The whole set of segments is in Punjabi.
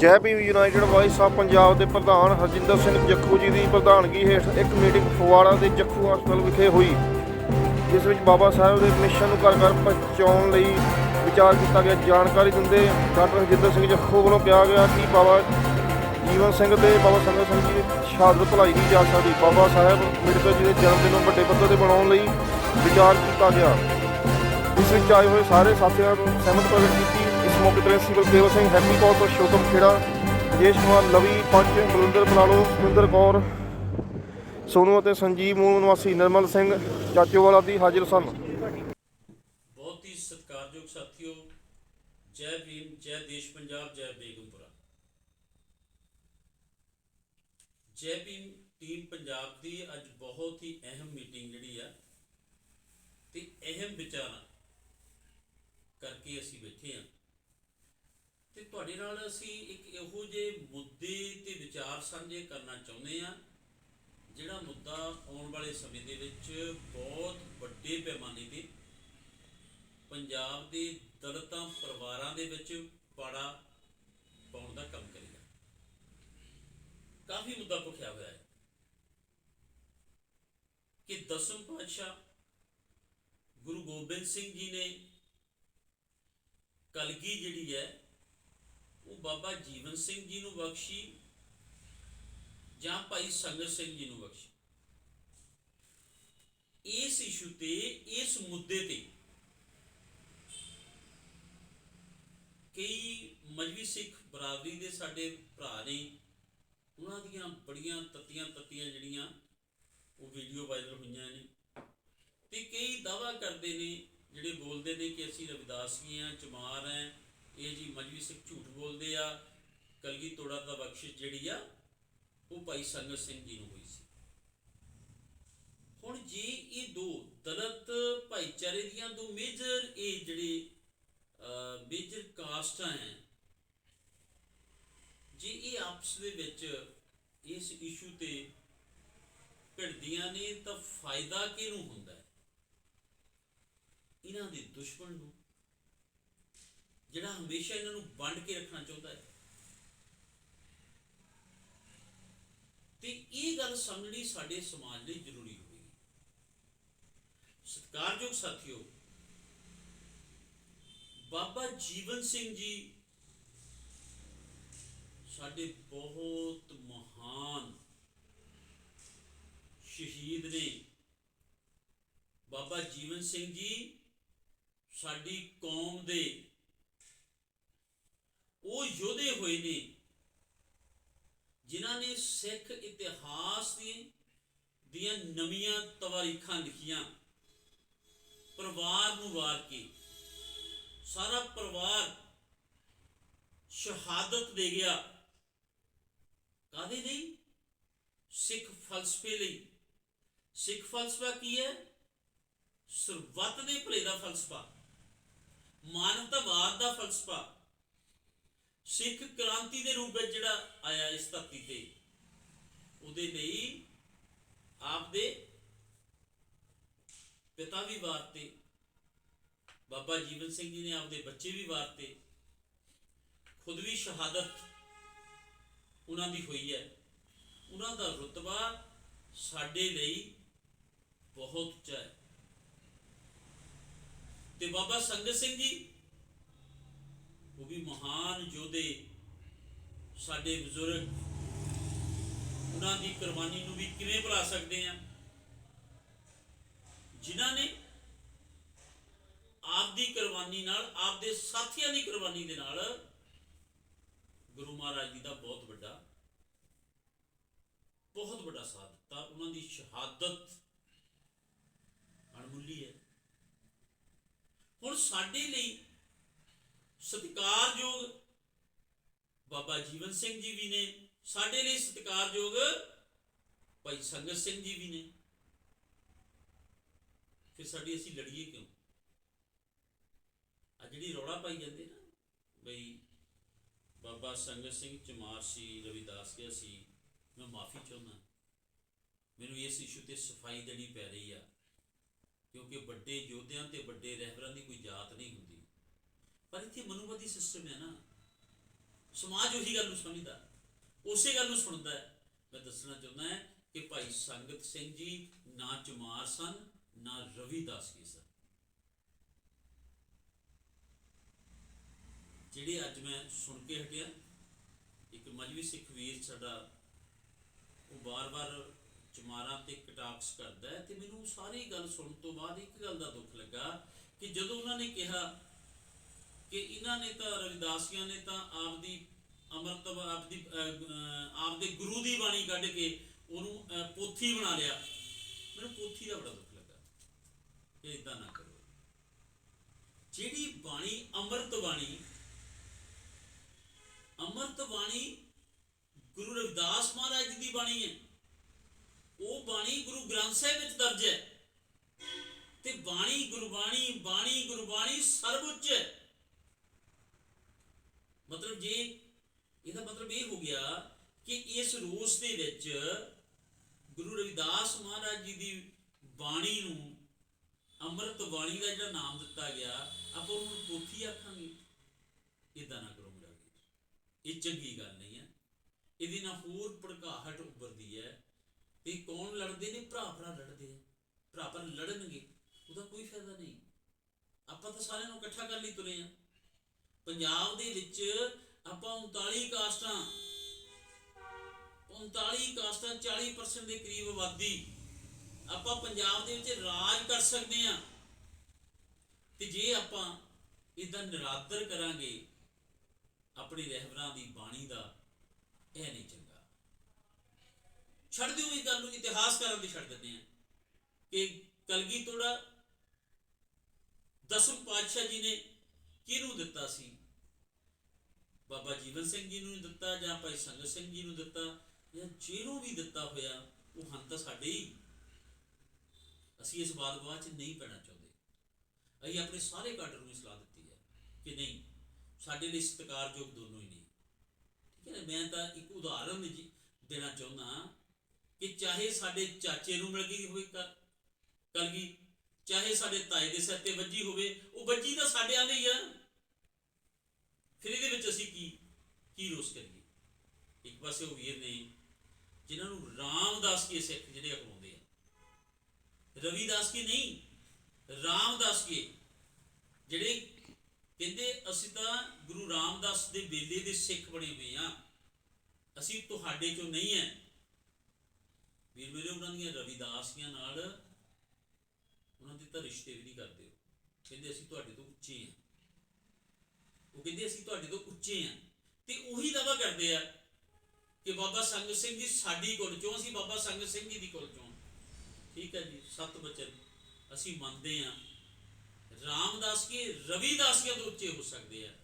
ਜੈ Bhim united voice of Punjab ਦੇ ਪ੍ਰਧਾਨ ਹਰਜਿੰਦਰ ਸਿੰਘ ਜੱਖੂ ਜੀ ਦੀ ਪ੍ਰਧਾਨਗੀ ਹੇਠ ਇੱਕ ਮੀਟਿੰਗ ਫਗਵਾੜਾ ਦੇ ਜੱਖੂ ਹਸਪਤਾਲ ਵਿਖੇ ਹੋਈ। ਜਿਸ ਵਿੱਚ ਬਾਬਾ ਸਾਹਿਬ ਦੇ ਮਿਸ਼ਨ ਨੂੰ ਘਰ ਘਰ ਪਹੁੰਚਾਉਣ ਲਈ ਵਿਚਾਰ ਕੀਤਾ ਗਿਆ। ਜਾਣਕਾਰੀ ਦਿੰਦੇ ਡਾਕਟਰ ਹਰਜਿੰਦਰ ਸਿੰਘ ਜੱਖੂ ਵੱਲੋਂ ਕਿਹਾ ਗਿਆ ਕਿ ਬਾਬਾ ਜੀਵਨ ਸਿੰਘ ਤੇ ਬਾਬਾ ਸੰਗਤ ਸਿੰਘ ਜੀ ਦੀ ਸ਼ਹਾਦਤ ਭੁਲਾਈ ਨਹੀਂ ਜਾ ਸਕਦੀ। ਬਾਬਾ ਸਾਹਿਬ ਅੰਬੇਡਕਰ ਜੀ ਦੇ ਜਨਮ ਦਿਨ ਨੂੰ ਵੱਡੇ ਪੱਧਰ ਤੇ ਬਣਾਉਣ ਲਈ ਵਿਚਾਰ ਕੀਤਾ ਗਿਆ। ਇਸ ਵਿੱਚ ਆਏ ਹੋਏ ਸਾਰੇ ਸਾਥੀਆਂ ਨੂੰ ਸਹਿਮਤ ਪ੍ਰਗਟ ਕੀਤੀ ਇਸ ਮੌਕੇ ਤੇ ਸਿਵਲ ਦੇਵ ਸਿੰਘ ਹੈਪੀ ਕੌਰ ਤੋਂ ਖੇੜਾ, ਰਜੇਸ਼ ਕੁਮਾਰ, ਲਵੀ ਪੰਚ ਬਲਵਿੰਦਰ ਬਲਾਲੋ ਸੁਰਿੰਦਰ ਕੌਰ, ਸੋਨੂ ਅਤੇ ਸੰਜੀਵ ਮੂਲ ਨਿਵਾਸੀ ਨਰਮਲ ਸਿੰਘ ਚਾਚੋਵਾਲਾ ਦੀ ਹਾਜ਼ਰ ਸਨ। ਬਹੁਤ ਹੀ ਸਤਿਕਾਰਯੋਗ ਸਾਥੀਓ, ਜੈ ਭੀਮ, ਜੈ ਦੇਸ਼ ਪੰਜਾਬ, ਜੈ ਬੇਗਮਪੁਰਾ। ਜੈ ਭੀਮ ਟੀਮ ਪੰਜਾਬ ਦੀ ਅੱਜ ਬਹੁਤ ਹੀ ਅਹਿਮ ਮੀਟਿੰਗ ਜਿਹੜੀ ਆ, ਤੇ ਅਹਿਮ ਵਿਚਾਰਾਂ ਕਰਕੇ ਅਸੀਂ ਬੈਠੇ ਆ ਤੁਹਾਡੇ ਨਾਲ ਅਸੀਂ ਇੱਕ ਇਹੋ ਜਿਹੇ ਮੁੱਦੇ ਤੇ ਵਿਚਾਰ ਸਾਂਝੇ ਕਰਨਾ ਚਾਹੁੰਦੇ ਆ ਜਿਹੜਾ ਮੁੱਦਾ ਆਉਣ ਵਾਲੇ ਸਮੇਂ ਦੇ ਵਿੱਚ ਬਹੁਤ ਵੱਡੇ ਪੈਮਾਨੇ ਤੇ ਪੰਜਾਬ ਦੇ ਦਲਿਤਾਂ ਪਰਿਵਾਰਾਂ ਦੇ ਵਿੱਚ ਪਾੜਾ ਪਾਉਣ ਦਾ ਕੰਮ ਕਰੇਗਾ। ਕਾਫੀ ਮੁੱਦਾ ਭੁਖਿਆ ਹੋਇਆ ਹੈ ਕਿ ਦਸਮ ਪਾਤਸ਼ਾਹ ਗੁਰੂ ਗੋਬਿੰਦ ਸਿੰਘ ਜੀ ਨੇ ਕਲਗੀ ਜਿਹੜੀ ਹੈ ਉਹ ਬਾਬਾ ਜੀਵਨ ਸਿੰਘ ਜੀ ਨੂੰ ਬਖਸ਼ੀ ਜਾਂ ਭਾਈ ਸੰਗਤ ਸਿੰਘ ਜੀ ਨੂੰ ਬਖਸ਼ੀ। ਇਸ ਇਸ਼ੂ ਤੇ, ਇਸ ਮੁੱਦੇ ਤੇ ਕਈ ਮਜਬੀ ਸਿੱਖ ਬਰਾਦਰੀ ਦੇ ਸਾਡੇ ਭਰਾ ਨੇ ਉਹਨਾਂ ਦੀਆਂ ਬੜੀਆਂ ਤੱਤੀਆਂ ਤੱਤੀਆਂ ਜਿਹੜੀਆਂ ਉਹ ਵੀਡੀਓ ਵਾਇਰਲ ਹੋਈਆਂ ਨੇ ਤੇ ਕਈ ਦਾਵਾ ਕਰਦੇ ਨੇ, ਜਿਹੜੇ ਬੋਲਦੇ ਨੇ ਕਿ ਅਸੀਂ ਰਵਿਦਾਸੀ ਚਮਾਰ ਆ ਇਹ ਜੀ ਮਜਵੀ ਸਿੰਘ ਝੂਠ ਬੋਲਦੇ ਆ, ਕਲਗੀ ਤੋੜਾ ਦਾ ਬਖਸ਼ਿਸ਼ ਜਿਹੜੀ ਆ, ਉਹ ਭਾਈ ਸੰਗਤ ਸਿੰਘ ਜੀ ਨੂੰ ਹੋਈ ਸੀ। ਹੁਣ ਜੇ ਇਹ ਦੋ ਦਲਿਤ ਭਾਈਚਾਰੇ ਦੀਆਂ ਦੋ ਮੇਜਰ, ਇਹ ਜਿਹੜੇ ਮੇਜਰ ਕਾਸਟਾਂ ਹੈ, ਜੇ ਇਹ ਆਪਸ ਦੇ ਵਿੱਚ ਇਸ ਇਸ਼ੂ ਤੇ ਭਿੜਦੀਆਂ ਨੇ, ਤਾਂ ਫਾਇਦਾ ਕਿਹਨੂੰ ਹੁੰਦਾ ਹੈ? ਇਹਨਾਂ ਦੇ ਦੁਸ਼ਮਣ ਨੂੰ ਜਿਹੜਾ ਹਮੇਸ਼ਾ ਇਹਨਾਂ ਨੂੰ ਵੰਡ ਕੇ ਰੱਖਣਾ ਚਾਹੁੰਦਾ ਹੈ। ਤੇ ਇਹ ਗੱਲ ਸਮਝਣੀ ਸਾਡੇ ਸਮਾਜ ਲਈ ਜ਼ਰੂਰੀ ਹੋਵੇਗੀ ਸਤਿਕਾਰਯੋਗ ਸਾਥੀਓ, ਬਾਬਾ ਜੀਵਨ ਸਿੰਘ ਜੀ ਸਾਡੇ ਬਹੁਤ ਮਹਾਨ ਸ਼ਹੀਦ ਨੇ। ਬਾਬਾ ਜੀਵਨ ਸਿੰਘ ਜੀ, ਸਾਡੀ ਕੌਮ ਦੇ ਉਹ ਯੋਧੇ ਹੋਏ ਨੇ, ਜਿਨ੍ਹਾਂ ਨੇ ਸਿੱਖ ਇਤਿਹਾਸ ਦੀ ਦੀਆਂ ਨਵੀਆਂ ਤਵਾਰੀਖਾਂ ਲਿਖੀਆਂ। ਪਰਿਵਾਰ ਨੂੰ ਵਾਰ ਕੇ। ਸਾਰਾ ਪਰਿਵਾਰ ਸ਼ਹਾਦਤ ਦੇ ਗਿਆ। ਕਾਦੇ ਲਈ? ਸਿੱਖ ਫਲਸਫੇ ਲਈ। ਸਿੱਖ ਫਲਸਫਾ ਕੀ ਹੈ? ਸਰਬੱਤ ਦੇ ਭਲੇ ਦਾ ਫਲਸਫਾ। ਮਾਨਵਤਾਵਾਦ ਦਾ ਫਲਸਫਾ। ਸਿੱਖ ਕ੍ਰਾਂਤੀ ਦੇ ਰੂਪ ਵਿੱਚ ਜਿਹੜਾ ਆਇਆ ਇਸ ਧਰਤੀ ਤੇ, ਉਹਦੇ ਲਈ ਆਪਦੇ ਪਿਤਾ ਵੀ ਵਾਰਤੇ ਬਾਬਾ ਜੀਵਨ ਸਿੰਘ ਜੀ ਨੇ ਆਪਦੇ ਬੱਚੇ ਵੀ ਵਾਰਤੇ ਖੁਦ ਵੀ ਸ਼ਹਾਦਤ ਉਹਨਾਂ ਦੀ ਹੋਈ ਹੈ। ਉਹਨਾਂ ਦਾ ਰਤਬਾ ਸਾਡੇ ਲਈ ਬਹੁਤ ਉੱਚਾ ਹੈ। ਤੇ ਬਾਬਾ ਸੰਗਤ ਸਿੰਘ ਜੀ ਉਹ ਵੀ ਮਹਾਨ ਯੋਧੇ ਸਾਡੇ ਬਜ਼ੁਰਗ, ਉਹਨਾਂ ਦੀ ਕੁਰਬਾਨੀ ਨੂੰ ਵੀ ਕਿਵੇਂ ਭੁਲਾ ਸਕਦੇ ਆ? ਜਿਨ੍ਹਾਂ ਨੇ ਆਪ ਦੀ ਕੁਰਬਾਨੀ ਨਾਲ ਆਪ ਦੇ ਸਾਥੀਆਂ ਦੀ ਕੁਰਬਾਨੀ ਦੇ ਨਾਲ ਗੁਰੂ ਮਹਾਰਾਜ ਜੀ ਦਾ ਬਹੁਤ ਵੱਡਾ ਬਹੁਤ ਵੱਡਾ ਸਾਥ ਦਿੱਤਾ। ਉਹਨਾਂ ਦੀ ਸ਼ਹਾਦਤ ਅਣਮੁੱਲੀ ਹੈ। ਹੁਣ ਸਾਡੇ ਲਈ ਸਤਿਕਾਰਯੋਗ ਬਾਬਾ ਜੀਵਨ ਸਿੰਘ ਜੀ ਵੀ ਨੇ, ਸਾਡੇ ਲਈ ਸਤਿਕਾਰਯੋਗ ਭਾਈ ਸੰਗਤ ਸਿੰਘ ਜੀ ਵੀ ਨੇ। ਫਿਰ ਸਾਡੀ ਅਸੀਂ ਲੜੀਏ ਕਿਉਂ? ਆ ਜਿਹੜੀ ਰੌਲਾ ਪਾਈ ਜਾਂਦੇ ਨਾ, ਬਈ ਬਾਬਾ ਸੰਗਤ ਸਿੰਘ ਚਮਾਰ ਸੀ, ਰਵਿਦਾਸ ਗਿਆ ਸੀ, ਮੈਂ ਮਾਫੀ ਚਾਹੁੰਦਾ। ਮੈਨੂੰ ਇਸ ਇਸ਼ੂ ਤੇ ਸਫ਼ਾਈ ਦੇਣੀ ਪੈ ਰਹੀ ਆ, ਕਿਉਂਕਿ ਵੱਡੇ ਯੋਧਿਆਂ ਤੇ ਵੱਡੇ ਰਹਿਬਰਾਂ ਦੀ ਕੋਈ ਜਾਤ ਨਹੀਂ ਹੁੰਦੀ। ਪਰ ਇੱਥੇ ਮਨੂਵਾਦੀ ਸਿਸਟਮ ਹੈ ਨਾ। ਸਮਾਜ ਉਹੀ ਗੱਲ ਨੂੰ ਸਮਝਦਾ ਉਸੇ ਗੱਲ ਨੂੰ ਸੁਣਦਾ ਹੈ। ਮੈਂ ਦੱਸਣਾ ਚਾਹੁੰਦਾ ਹਾਂ ਕਿ ਭਾਈ ਸੰਗਤ ਸਿੰਘ ਜੀ ਨਾ ਚਮਾਰ ਸਨ, ਨਾ ਰਵਿਦਾਸ ਜੀ ਸਨ। ਜਿਹੜੇ ਅੱਜ ਮੈਂ ਸੁਣ ਕੇ ਹਟਿਆ, ਇੱਕ ਮਜਵੀ ਸਿੱਖ ਵੀਰ ਸਾਡਾ, ਉਹ ਬਾਰ-ਬਾਰ ਚਮਾਰਾਂ ਤੇ ਕਟਾਕਸ ਕਰਦਾ ਹੈ ਤੇ ਮੈਨੂੰ ਸਾਰੀ ਗੱਲ ਸੁਣਨ ਤੋਂ ਬਾਅਦ ਇੱਕ ਗੱਲ ਦਾ ਦੁੱਖ ਲੱਗਾ ਕਿ ਜਦੋਂ ਉਹਨਾਂ ਨੇ ਕਿਹਾ ਕਿ ਇਹਨਾਂ ਨੇ ਤਾਂ ਰਵਿਦਾਸੀਆਂ ਨੇ ਤਾਂ ਆਪਦੀ ਅੰਮ੍ਰਿਤ ਆਪਦੀ ਆਪਦੇ ਗੁਰੂ ਦੀ ਬਾਣੀ ਕੱਢ ਕੇ ਉਹਨੂੰ ਪੋਥੀ ਬਣਾ ਲਿਆ। ਮੈਨੂੰ ਪੋਥੀ ਦਾ ਬੜਾ ਦੁੱਖ ਲੱਗਾ। ਕਿ ਇਦਾਂ ਨਾ ਕਰੋ। ਜਿਹੜੀ ਬਾਣੀ ਅੰਮ੍ਰਿਤ ਬਾਣੀ ਅੰਮ੍ਰਿਤ ਬਾਣੀ ਗੁਰੂ ਰਵਿਦਾਸ ਮਹਾਰਾਜ ਜੀ ਦੀ ਬਾਣੀ ਹੈ। ਉਹ ਬਾਣੀ ਗੁਰੂ ਗ੍ਰੰਥ ਸਾਹਿਬ ਵਿੱਚ ਦਰਜ ਹੈ। ਤੇ ਬਾਣੀ ਗੁਰਬਾਣੀ ਬਾਣੀ ਗੁਰਬਾਣੀ ਸਰਵਉੱਚ ਹੈ। ਮਤਲਬ ਜੇ ਇਹਦਾ ਮਤਲਬ ਇਹ ਹੋ ਗਿਆ ਕਿ ਇਸ ਰੋਸ ਦੇ ਵਿੱਚ ਗੁਰੂ ਰਵਿਦਾਸ ਮਹਾਰਾਜ ਜੀ ਦੀ ਬਾਣੀ ਨੂੰ, ਅੰਮ੍ਰਿਤ ਬਾਣੀ ਦਾ ਜਿਹੜਾ ਨਾਮ ਦਿੱਤਾ ਗਿਆ, ਆਪਾਂ ਉਹਨੂੰ ਪੋਥੀ ਆਖਾਂਗੇ। ਇਦਾਂ ਨਾ ਕਰੋ ਮੇਰਾ ਇਹ ਚੰਗੀ ਗੱਲ ਨਹੀਂ ਹੈ। ਇਹਦੀ ਨਾਲ ਹੋਰ ਭੜਕਾਹਟ ਉੱਭਰਦੀ ਹੈ। ਤੇ ਕੌਣ ਲੜਦੇ ਨੇ? ਭਰਾ ਭਰਾ ਲੜਦੇ ਆ। ਭਰਾ ਭਰਾ ਲੜਨਗੇ, ਉਹਦਾ ਕੋਈ ਫਾਇਦਾ ਨਹੀਂ। ਆਪਾਂ ਤਾਂ ਸਾਰਿਆਂ ਨੂੰ ਇਕੱਠਾ ਕਰਨ ਲਈ ਤੁਰੇ ਆ। ਪੰਜਾਬ ਦੇ ਵਿੱਚ ਆਪਾਂ 39 ਕਾਸਟਾਂ 39 ਕਾਸਟਾਂ 40% ਦੇ ਕਰੀਬ ਆਬਾਦੀ ਆਪਾਂ ਪੰਜਾਬ ਦੇ ਵਿੱਚ ਰਾਜ ਕਰ ਸਕਦੇ ਆ ਤੇ ਜੇ ਆਪਾਂ ਇਦਾਂ ਨਿਰਾਦਰ ਕਰਾਂਗੇ, ਆਪਣੀ ਰਹਿਬਰਾਂ ਦੀ ਬਾਣੀ ਦਾ ਇਹ ਨਹੀਂ ਚੰਗਾ। ਛੱਡ ਦਿਓ ਇਹ ਗੱਲ ਨੂੰ, ਇਤਿਹਾਸ ਕਰਨ ਦੀ ਛੱਡ ਦਿੰਦੇ ਆ ਕਿ ਕਲਗੀ ਤੋੜਾ ਦਸਮ ਪਾਤਸ਼ਾਹ ਜੀ ਨੇ ਕਿਹਨੂੰ ਦਿੱਤਾ ਸੀ? ਬਾਬਾ ਜੀਵਨ ਸਿੰਘ ਜੀ ਨੂੰ ਦਿੱਤਾ ਜਾਂ ਭਾਈ ਸੰਗਤ ਸਿੰਘ ਜੀ ਨੂੰ ਦਿੱਤਾ ਜਾਂ ਜਿਹਨੂੰ ਵੀ ਦਿੱਤਾ ਹੋਇਆ, ਉਹ ਹਨ ਤਾਂ ਸਾਡੇ ਹੀ। ਅਸੀਂ ਇਸ ਬਾਤ ਬਾਤ ਚ ਨਹੀਂ ਪੈਣਾ ਚਾਹੁੰਦੇ। ਅਸੀਂ ਆਪਣੇ ਸਾਰੇ ਕਾਡਰ ਨੂੰ ਸਲਾਹ ਦਿੱਤੀ ਹੈ ਕਿ ਨਹੀਂ, ਸਾਡੇ ਲਈ ਸਤਿਕਾਰਯੋਗ ਦੋਨੋਂ ਹੀ ਨਹੀਂ ਠੀਕ ਹੈ ਮੈਂ ਤਾਂ ਇੱਕ ਉਦਾਹਰਨ ਦੇਣਾ ਚਾਹੁੰਦਾ ਕਿ ਚਾਹੇ ਸਾਡੇ ਚਾਚੇ ਨੂੰ ਮਿਲ ਗਈ ਹੋਈ ਕਰ ਕਲਗੀ ਚਾਹੇ ਸਾਡੇ ਤਾਏ ਦੇ ਸਿਰ ਤੇ ਵੱਜੀ ਹੋਵੇ, ਉਹ ਵੱਜੀ ਤਾਂ ਸਾਡਿਆਂ ਦੇ ਹੀ ਆ। ਫਿਰ ਇਹਦੇ ਵਿੱਚ ਅਸੀਂ ਕੀ ਕੀ ਰੋਸ ਕਰੀਏ? ਇੱਕ ਪਾਸੇ ਉਹ ਵੀਰ ਨੇ ਜਿਨ੍ਹਾਂ ਨੂੰ ਰਾਮਦਾਸ ਕੀ ਸਿੱਖ ਜਿਹੜੇ ਅਪਣਾਉਂਦੇ ਆ। ਰਵਿਦਾਸ ਕੀ ਨਹੀਂ, ਰਾਮਦਾਸ ਕੀ ਜਿਹੜੇ ਕਹਿੰਦੇ ਅਸੀਂ ਤਾਂ ਗੁਰੂ ਰਾਮਦਾਸ ਦੇ ਵੇਲੇ ਦੇ ਸਿੱਖ ਬਣੇ ਹੋਏ ਆ। ਅਸੀਂ ਤੁਹਾਡੇ ਚੋਂ ਨਹੀਂ ਹੈ ਵੀਰ ਮੇਰੇ ਉਹਨਾਂ ਦੀਆਂ ਰਵਿਦਾਸੀਆਂ ਨਾਲ ਉਹਨਾਂ ਦੇ ਤਾਂ ਰਿਸ਼ਤੇ ਵੀ ਨਹੀਂ ਕਰਦੇ ਉਹ। ਕਹਿੰਦੇ ਅਸੀਂ ਤੁਹਾਡੇ ਤੋਂ ਉੱਚੇ ਹਾਂ। ਉਹ ਕਹਿੰਦੇ ਅਸੀਂ ਤੁਹਾਡੇ ਤੋਂ ਉੱਚੇ ਹਾਂ। ਤੇ ਉਹੀ ਦਾਵਾ ਕਰਦੇ ਆ ਕਿ ਬਾਬਾ ਸੰਗਤ ਸਿੰਘ ਜੀ ਸਾਡੀ ਕੁਲ ਚੋਂ, ਅਸੀਂ ਬਾਬਾ ਸੰਗਤ ਸਿੰਘ ਜੀ ਦੀ ਕੁਲ ਚੋਂ। ਠੀਕ ਹੈ ਜੀ, ਸਤ ਬਚਨ। ਅਸੀਂ ਮੰਨਦੇ ਹਾਂ। ਰਾਮਦਾਸ ਕੇ ਰਵਿਦਾਸੀਆਂ ਤੋਂ ਉੱਚੇ ਹੋ ਸਕਦੇ ਆ।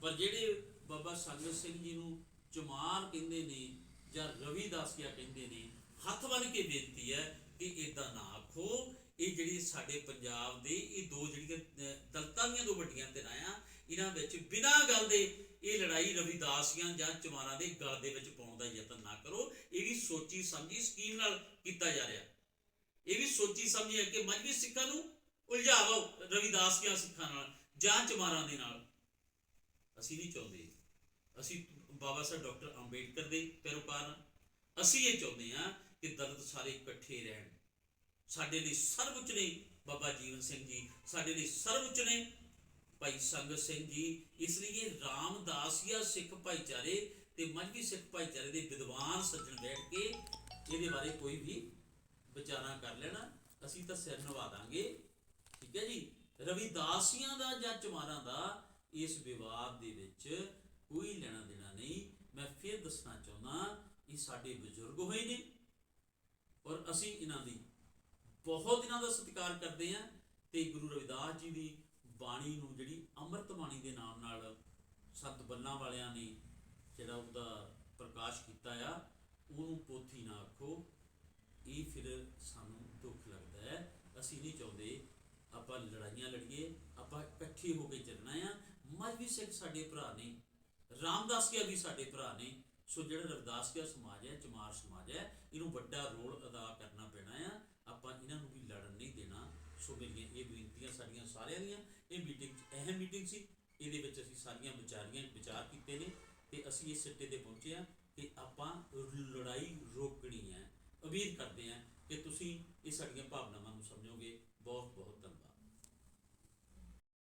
ਪਰ ਜਿਹੜੇ ਬਾਬਾ ਸੰਗਤ ਸਿੰਘ ਜੀ ਨੂੰ ਚਮਾਰ ਕਹਿੰਦੇ ਨੇ ਜਾਂ ਰਵਿਦਾਸੀਆ ਕਹਿੰਦੇ ਨੇ, ਹੱਥ ਬੰਨ ਕੇ ਬੇਨਤੀ ਹੈ ਕਿ ਇਦਾਂ ਨਾ ਆਖੋ। ਇਹ ਜਿਹੜੀ ਸਾਡੇ ਪੰਜਾਬ ਦੇ, ਇਹ ਦੋ ਜਿਹੜੀਆਂ ਦਲਤਾਂ ਦੀਆਂ ਦੋ ਵੱਡੀਆਂ ਧਿਰਾਂ ਆ, ਇਹਨਾਂ ਵਿੱਚ ਬਿਨਾਂ ਗੱਲ ਦੇ ਇਹ ਲੜਾਈ ਰਵਿਦਾਸੀਆਂ ਜਾਂ ਚਮਾਰਾਂ ਦੇ ਗਲ ਦੇ ਵਿੱਚ ਪਾਉਣ ਦਾ ਯਤਨ ਨਾ ਕਰੋ। ਇਹ ਵੀ ਸੋਚੀ ਸਮਝੀ ਸਕੀਮ ਨਾਲ ਕੀਤਾ ਜਾ ਰਿਹਾ। ਇਹ ਵੀ ਸੋਚੀ ਸਮਝੀ ਹੈ ਕਿ ਮਜਬੀ ਸਿੱਖਾਂ ਨੂੰ ਉਲਝਾਵੋ ਰਵਿਦਾਸੀਆਂ ਸਿੱਖਾਂ ਨਾਲ ਜਾਂ ਚਮਾਰਾਂ ਦੇ ਨਾਲ। ਅਸੀਂ ਨਹੀਂ ਚਾਹੁੰਦੇ। ਅਸੀਂ ਬਾਬਾ ਸਾਹਿਬ ਡਾਕਟਰ ਅੰਬੇਡਕਰ ਦੇ ਪੈਰੋਕਾਰ ਹਾਂ। ਅਸੀਂ ਇਹ ਚਾਹੁੰਦੇ ਹਾਂ ਕਿ ਦਲਤ ਸਾਰੇ ਇਕੱਠੇ ਰਹਿਣ। ਸਾਡੇ ਲਈ ਸਰਵਉੱਚ ਨੇ ਬਾਬਾ ਜੀਵਨ ਸਿੰਘ ਜੀ, ਸਾਡੇ ਲਈ ਸਰਵਉੱਚ ਨੇ ਭਾਈ ਸੰਗਤ ਸਿੰਘ ਜੀ। ਇਸ ਲਈ ਇਹ ਰਾਮਦਾਸੀਆ ਸਿੱਖ ਭਾਈਚਾਰੇ ਤੇ ਮਜਬੀ ਸਿੱਖ ਭਾਈਚਾਰੇ ਦੇ ਵਿਦਵਾਨ ਸੱਜਣ ਬੈਠ ਕੇ ਇਹਦੇ ਬਾਰੇ ਕੋਈ ਵੀ ਵਿਚਾਰਾਂ ਕਰ ਲੈਣਾ, ਅਸੀਂ ਤਾਂ ਸਿਰ ਨਵਾ ਦਾਂਗੇ। ਠੀਕ ਹੈ ਜੀ? ਰਵਿਦਾਸੀਆਂ ਦਾ ਜਾਂ ਚਮਾਰਾਂ ਦਾ ਇਸ ਵਿਵਾਦ ਦੇ ਵਿੱਚ ਕੋਈ ਲੈਣਾ ਦੇਣਾ ਨਹੀਂ। ਮੈਂ ਫਿਰ ਦੱਸਣਾ ਚਾਹੁੰਦਾ, ਇਹ ਸਾਡੇ ਬਜ਼ੁਰਗ ਹੋਏ ਨੇ ਔਰ ਅਸੀਂ ਇਹਨਾਂ ਦੀ ਬਹੁਤ ਦਿਨਾਂ ਦਾ ਸਤਿਕਾਰ ਕਰਦੇ ਹਾਂ ਤੇ ਗੁਰੂ ਰਵਿਦਾਸ ਜੀ ਦੀ ਬਾਣੀ ਨੂੰ ਜਿਹੜੀ ਅੰਮ੍ਰਿਤ ਬਾਣੀ ਦੇ ਨਾਮ ਨਾਲ ਸੱਤ ਬੱਲਾਂ ਵਾਲਿਆਂ ਨੇ ਜਿਹੜਾ ਉਹਦਾ ਪ੍ਰਕਾਸ਼ ਕੀਤਾ ਆ, ਉਹਨੂੰ ਪੋਥੀ ਨਾ ਆਖੋ। ਇਹ ਫਿਰ ਸਾਨੂੰ ਦੁੱਖ ਲੱਗਦਾ ਹੈ। ਅਸੀਂ ਨਹੀਂ ਚਾਹੁੰਦੇ ਆਪਾਂ ਲੜਾਈਆਂ ਲੜੀਏ, ਆਪਾਂ ਇਕੱਠੇ ਹੋ ਕੇ ਚੱਲਣਾ ਆ। ਮਜਬੀ ਸਿੱਖ ਸਾਡੇ ਭਰਾ ਨੇ, ਰਾਮਦਾਸ ਰਾਮਦਾਸੀਆ ਵੀ ਸਾਡੇ ਭਰਾ ਨੇ। ਸੋ ਜਿਹੜਾ ਰਵਿਦਾਸ ਰਵਿਦਾਸੀਆ ਸਮਾਜ ਹੈ, ਚਮਾਰ ਸਮਾਜ ਹੈ, ਇਹਨੂੰ ਵੱਡਾ ਰੋਲ ਅਦਾ ਕਰਨਾ ਪੈਣਾ ਆ। ਆਪਾਂ ਇਹਨਾਂ ਨੂੰ ਵੀ ਲੜਨ ਨਹੀਂ ਦੇਣਾ। ਸੋ ਮੇਰੀਆਂ ਇਹ ਬੇਨਤੀਆਂ ਸਾਡੀਆਂ ਸਾਰਿਆਂ ਦੀਆਂ। ਇਹ ਮੀਟਿੰਗ ਅਹਿਮ ਮੀਟਿੰਗ ਸੀ। ਇਹਦੇ ਵਿੱਚ ਅਸੀਂ ਸਾਰੀਆਂ ਵਿਚਾਰੀਆਂ ਵਿਚਾਰ ਕੀਤੇ ਨੇ ਅਸੀਂ ਇਸ ਸਿੱਟੇ ਤੇ ਪਹੁੰਚੇ ਹਾਂ ਕਿ ਆਪਾਂ ਲੜਾਈ ਰੋਕਣੀ ਹੈ। ਉਮੀਦ ਕਰਦੇ ਹਾਂ ਕਿ ਤੁਸੀਂ ਇਹ ਸਾਡੀਆਂ ਭਾਵਨਾਵਾਂ ਨੂੰ ਸਮਝੋਗੇ। ਬਹੁਤ